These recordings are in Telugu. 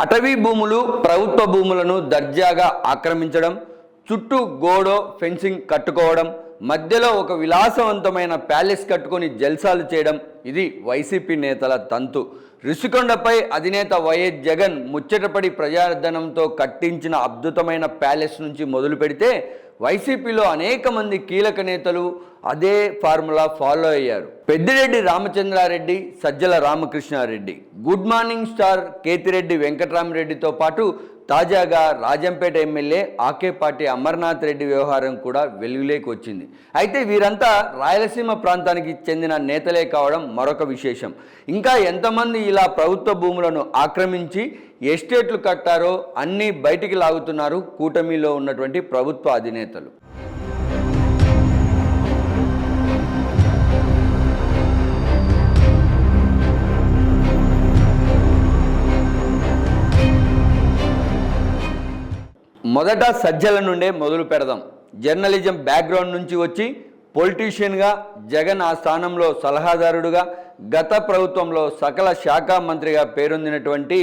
అటవీ భూములు ప్రభుత్వ భూములను దర్జాగా ఆక్రమించడం చుట్టూ గోడో ఫెన్సింగ్ కట్టుకోవడం మధ్యలో ఒక విలాసవంతమైన ప్యాలెస్ కట్టుకొని జల్సాలు చేయడం ఇది వైసీపీ నేతల తంతు. రిషికొండపై అధినేత వైఎస్ జగన్ ముచ్చటపడి ప్రజాధనంతో కట్టించిన అద్భుతమైన ప్యాలెస్ నుంచి మొదలు పెడితే వైసీపీలో అనేక మంది కీలక నేతలు అదే ఫార్ములా ఫాలో అయ్యారు. Peddireddy Ramachandra Reddy Sajjala Ramakrishna Reddy good morning star Kethireddy వెంకటరామరెడ్డితో పాటు తాజాగా రాజంపేట ఎమ్మెల్యే ఆకేపాటి అమర్నాథ్ రెడ్డి వ్యవహారం కూడా వెలుగులోకి వచ్చింది. అయితే వీరంతా రాయలసీమ ప్రాంతానికి చెందిన నేతలే కావడం మరొక విశేషం. ఇంకా ఎంతమంది ఇలా ప్రభుత్వ భూములను ఆక్రమించి ఎస్టేట్లు కట్టారో అన్నీ బయటికి లాగుతున్నారు కూటమిలో ఉన్నటువంటి ప్రభుత్వ అధినేతలు. మొదట సజ్జల నుండే మొదలు పెడదాం. జర్నలిజం బ్యాక్గ్రౌండ్ నుంచి వచ్చి పొలిటీషియన్గా జగన్ ఆ స్థానంలో సలహాదారుడుగా గత ప్రభుత్వంలో సకల శాఖ మంత్రిగా పేరొందినటువంటి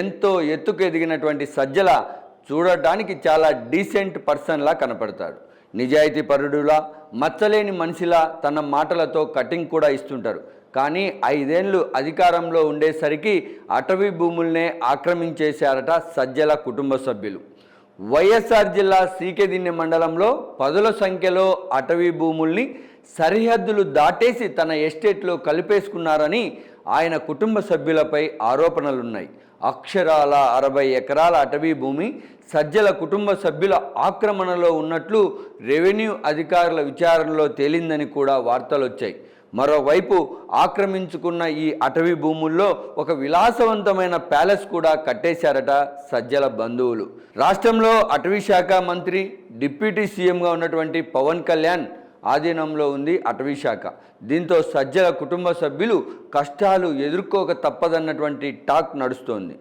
ఎంతో ఎత్తుకు ఎదిగినటువంటి సజ్జల చూడటానికి చాలా డీసెంట్ పర్సన్లా కనపడతాడు. నిజాయితీ పరుడులా మచ్చలేని మనిషిలా తన మాటలతో కటింగ్ కూడా ఇస్తుంటారు. కానీ ఐదేళ్ళు అధికారంలో ఉండేసరికి అటవీ భూముల్నే ఆక్రమించేశారట సజ్జల కుటుంబ సభ్యులు. వైఎస్ఆర్ జిల్లా సీకెదిన్నె మండలంలో పదుల సంఖ్యలో అటవీ భూముల్ని సరిహద్దులు దాటేసి తన ఎస్టేట్లో కలిపేసుకున్నారని ఆయన కుటుంబ సభ్యులపై ఆరోపణలున్నాయి. అక్షరాల అరవై ఎకరాల అటవీ భూమి సజ్జల కుటుంబ సభ్యుల ఆక్రమణలో ఉన్నట్లు రెవెన్యూ అధికారుల విచారణలో తేలిందని కూడా వార్తలు వచ్చాయి మరోవైపు ఆక్రమించుకున్న ఈ అటవీ భూముల్లో ఒక విలాసవంతమైన ప్యాలెస్ కూడా కట్టేశారట సజ్జల బంధువులు. రాష్ట్రంలో అటవీ శాఖ మంత్రి డిప్యూటీ సీఎంగా ఉన్నటువంటి పవన్ కళ్యాణ్ ఆధీనంలో ఉంది అటవీ శాఖ. దీంతో సజ్జల కుటుంబ సభ్యులు కష్టాలు ఎదుర్కోక తప్పదన్నటువంటి టాక్ నడుస్తోంది.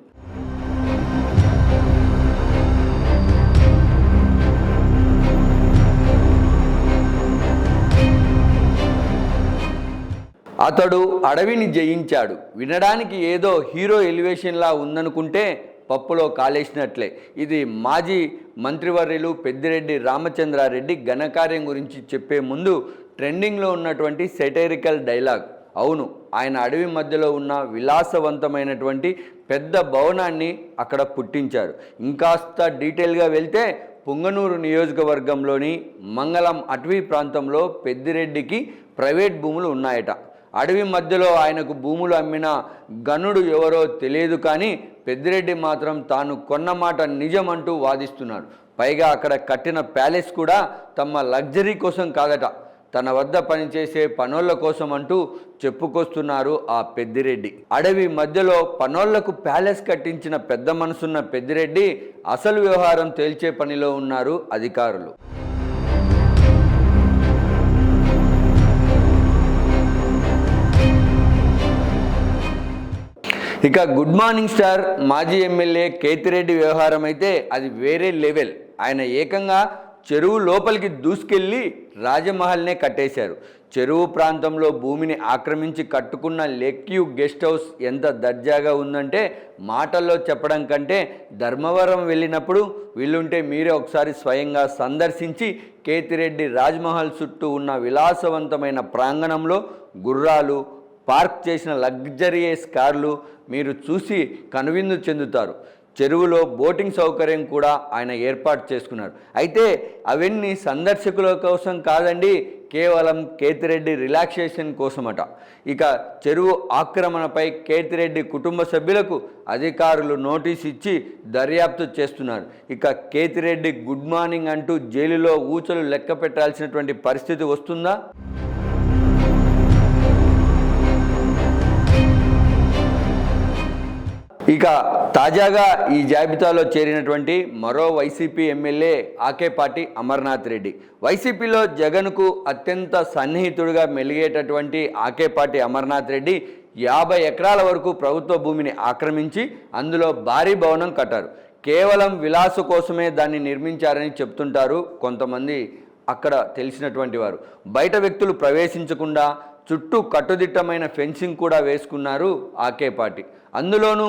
అతడు అడవిని జయించాడు. వినడానికి ఏదో హీరో ఎలివేషన్లా ఉందనుకుంటే పప్పులో కాలేసినట్లే. ఇది మాజీ మంత్రివర్యులు పెద్దిరెడ్డి రామచంద్రారెడ్డి ఘనకార్యం గురించి చెప్పే ముందు ట్రెండింగ్లో ఉన్నటువంటి సెటైరికల్ డైలాగ్. అవును ఆయన అడవి మధ్యలో ఉన్న విలాసవంతమైనటువంటి పెద్ద భవనాన్ని అక్కడ పుట్టించారు. ఇంకాస్త డీటెయిల్గా వెళ్తే పుంగనూరు నియోజకవర్గంలోని మంగళం అటవీ ప్రాంతంలో పెద్దిరెడ్డికి ప్రైవేట్ భూములు ఉన్నాయట. అడవి మధ్యలో ఆయనకు భూములు అమ్మిన గనుడు ఎవరో తెలియదు కానీ పెద్దిరెడ్డి మాత్రం తాను కొన్న మాట నిజమంటూ వాదిస్తున్నాడు. పైగా అక్కడ కట్టిన ప్యాలెస్ కూడా తమ లగ్జరీ కోసం కాదట. తన వద్ద పనిచేసే పనోళ్ళ కోసం అంటూ చెప్పుకొస్తున్నారు ఆ పెద్దిరెడ్డి. అడవి మధ్యలో పనోళ్ళకు ప్యాలెస్ కట్టించిన పెద్ద మనసున్న పెద్దిరెడ్డి అసలు వ్యవహారం తేల్చే పనిలో ఉన్నారు అధికారులు. ఇక గుడ్ మార్నింగ్ స్టార్ మాజీ ఎమ్మెల్యే కేతిరెడ్డి వ్యవహారం అయితే అది వేరే లెవెల్. ఆయన ఏకంగా చెరువు లోపలికి దూసుకెళ్ళి రాజమహల్నే కట్టేశారు. చెరువు ప్రాంతంలో భూమిని ఆక్రమించి కట్టుకున్న లెక్యూ గెస్ట్ హౌస్ ఎంత దర్జాగా ఉందంటే మాటల్లో చెప్పడం కంటే ధర్మవరం వెళ్ళినప్పుడు వీళ్ళుంటే మీరే ఒకసారి స్వయంగా సందర్శించి కేతిరెడ్డి రాజ్మహల్ చుట్టూ ఉన్న విలాసవంతమైన ప్రాంగణంలో గుర్రాలు పార్క్ చేసిన లగ్జరియస్ కార్లు మీరు చూసి కనువిందు చెందుతారు. చెరువులో బోటింగ్ సౌకర్యం కూడా ఆయన ఏర్పాటు చేసుకున్నారు. అయితే అవన్నీ సందర్శకుల కోసం కాదండి కేవలం కేతిరెడ్డి రిలాక్సేషన్ కోసమట. ఇక చెరువు ఆక్రమణపై కేతిరెడ్డి కుటుంబ సభ్యులకు అధికారులు నోటీస్ ఇచ్చి దర్యాప్తు చేస్తున్నారు. ఇక కేతిరెడ్డి గుడ్ మార్నింగ్ అంటూ జైలులో ఊచలు లెక్క పెట్టాల్సినటువంటి పరిస్థితి వస్తుందా? ఇక తాజాగా ఈ జాబితాలో చేరినటువంటి మరో వైసీపీ ఎమ్మెల్యే ఆకేపాటి అమర్నాథ్ రెడ్డి. వైసీపీలో జగన్కు అత్యంత సన్నిహితుడిగా మెలిగేటటువంటి ఆకేపాటి అమర్నాథ్ రెడ్డి యాభై ఎకరాల వరకు ప్రభుత్వ భూమిని ఆక్రమించి అందులో భారీ భవనం కట్టారు. కేవలం విలాసు కోసమే దాన్ని నిర్మించారని చెప్తుంటారు కొంతమంది అక్కడ తెలిసినటువంటి వారు. బయట వ్యక్తులు ప్రవేశించకుండా చుట్టూ కట్టుదిట్టమైన ఫెన్సింగ్ కూడా వేసుకున్నారు ఆకేపాటి అందులోనూ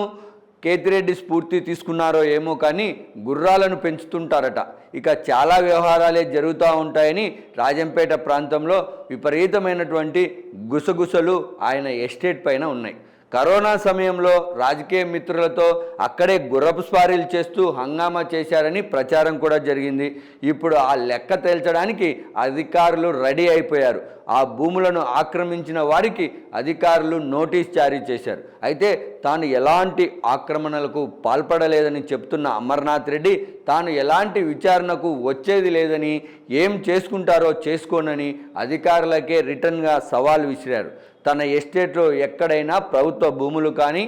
కేతిరెడ్డి స్ఫూర్తి తీసుకున్నారో ఏమో కానీ గుర్రాలను పెంచుతుంటారట. ఇక చాలా వ్యవహారాలే జరుగుతూ ఉంటాయని రాజంపేట ప్రాంతంలో విపరీతమైనటువంటి గుసగుసలు ఆయన ఎస్టేట్ పైన ఉన్నాయి. కరోనా సమయంలో రాజకీయ మిత్రులతో అక్కడే గుర్రపు స్వారీలు చేస్తూ హంగామా చేశారని ప్రచారం కూడా జరిగింది. ఇప్పుడు ఆ లెక్క తేల్చడానికి అధికారులు రెడీ అయిపోయారు. ఆ భూములను ఆక్రమించిన వారికి అధికారులు నోటీస్ జారీ చేశారు. అయితే తాను ఎలాంటి ఆక్రమణలకు పాల్పడలేదని చెప్తున్న అమర్నాథ్ రెడ్డి తాను ఎలాంటి విచారణకు వచ్చేది లేదని ఏం చేసుకుంటారో చేసుకోనని అధికారులకే రిటర్న్గా సవాల్ విసిరారు. తన ఎస్టేట్లో ఎక్కడైనా ప్రభుత్వ భూములు కానీ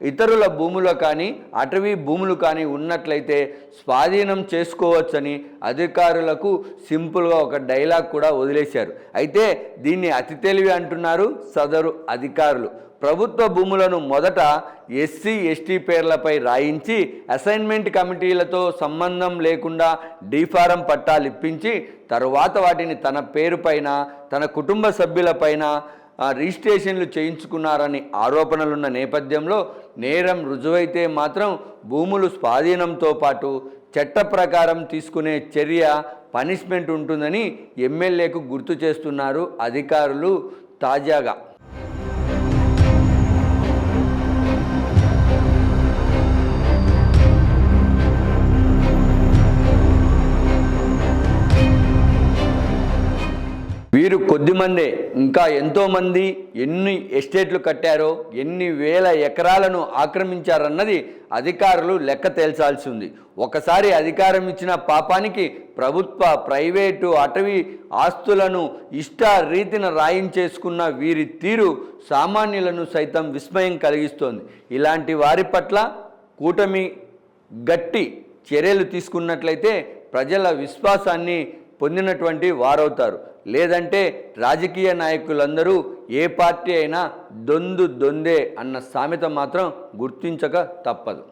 ఇతరుల భూములు కానీ అటవీ భూములు కానీ ఉన్నట్లయితే స్వాధీనం చేసుకోవచ్చని అధికారులకు సింపుల్గా ఒక డైలాగ్ కూడా వదిలేశారు. అయితే దీన్ని అతి తెలివి అంటున్నారు సదరు అధికారులు. ప్రభుత్వ భూములను మొదట ఎస్సీ ఎస్టీ పేర్లపై రాయించి అసైన్మెంట్ కమిటీలతో సంబంధం లేకుండా డీఫారం పట్టాలు ఇప్పించి తరువాత వాటిని తన పేరుపైన తన కుటుంబ సభ్యులపైన రిజిస్ట్రేషన్లు చేయించుకున్నారని ఆరోపణలున్న నేపథ్యంలో నేరం రుజువైతే మాత్రం భూములు స్వాధీనంతో పాటు చట్ట ప్రకారం తీసుకునే చర్య పనిష్మెంట్ ఉంటుందని ఎమ్మెల్యేకు గుర్తు చేస్తున్నారు అధికారులు తాజాగా. వీరు కొద్దిమందే ఇంకా ఎంతోమంది ఎన్ని ఎస్టేట్లు కట్టారో ఎన్ని వేల ఎకరాలను ఆక్రమించారన్నది అధికారులు లెక్క తేల్చాల్సి ఉంది ఒకసారి అధికారం ఇచ్చిన పాపానికి ప్రభుత్వ ప్రైవేటు అటవీ ఆస్తులను ఇష్ట రీతిన రాయించేసుకున్న వీరి తీరు సామాన్యులను సైతం విస్మయం కలిగిస్తోంది. ఇలాంటి వారి పట్ల కూటమి గట్టి చర్యలు తీసుకున్నట్లయితే ప్రజల విశ్వాసాన్ని పొందినటువంటి వారవుతారు. లేదంటే రాజకీయ నాయకులందరూ ఏ పార్టీ అయినా దొందు దొందే అన్న సామెత మాత్రం గుర్తించక తప్పదు.